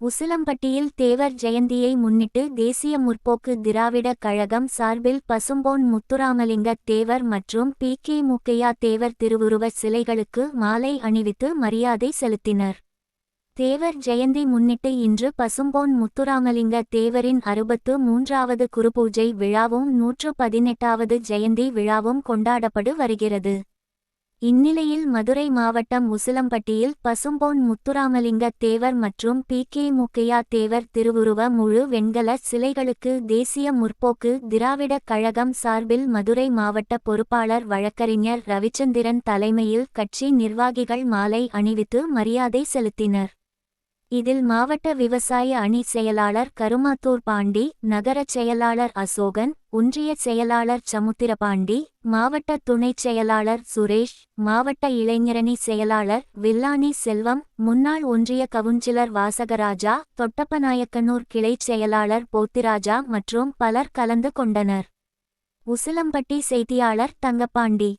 உசிலம்பட்டியில் தேவர் ஜெயந்தியை முன்னிட்டு தேசிய முற்போக்கு திராவிடக் கழகம் சார்பில் பசும்போன் முத்துராமலிங்க தேவர் மற்றும் பி கே முக்கையா தேவர் திருவுருவச் சிலைகளுக்கு மாலை அணிவித்து மரியாதை செலுத்தினர். தேவர் ஜெயந்தி முன்னிட்டு இன்று பசும்போன் முத்துராமலிங்க தேவரின் அறுபத்து மூன்றாவது குருபூஜை விழாவும் நூற்று பதினெட்டாவது ஜெயந்தி விழாவும் கொண்டாடப்படு வருகிறது. இந்நிலையில் மதுரை மாவட்டம் உசிலம்பட்டியில் பசும்பொன் முத்துராமலிங்க தேவர் மற்றும் பி கே முக்கையா தேவர் திருவுருவ முழு வெண்கல சிலைகளுக்கு தேசிய முற்போக்கு திராவிடக் கழகம் சார்பில் மதுரை மாவட்ட பொறுப்பாளர் வழக்கறிஞர் ரவிச்சந்திரன் தலைமையில் கட்சி நிர்வாகிகள் மாலை அணிவித்து மரியாதை செலுத்தினர். இதில் மாவட்ட விவசாய அணி செயலாளர் கருமாத்தூர் பாண்டி நகரச் செயலாளர் அசோகன் ஒன்றிய செயலாளர் சமுத்திரபாண்டி மாவட்ட துணைச் செயலாளர் சுரேஷ் மாவட்ட இளைஞரணி செயலாளர் வில்லானி செல்வம் முன்னாள் ஒன்றிய கவுன்சிலர் வாசகராஜா தொட்டப்பநாயக்கனூர் கிளைச் செயலாளர் போத்திராஜா மற்றும் பலர் கலந்து கொண்டனர். உசிலம்பட்டி செய்தியாளர் தங்கப்பாண்டி.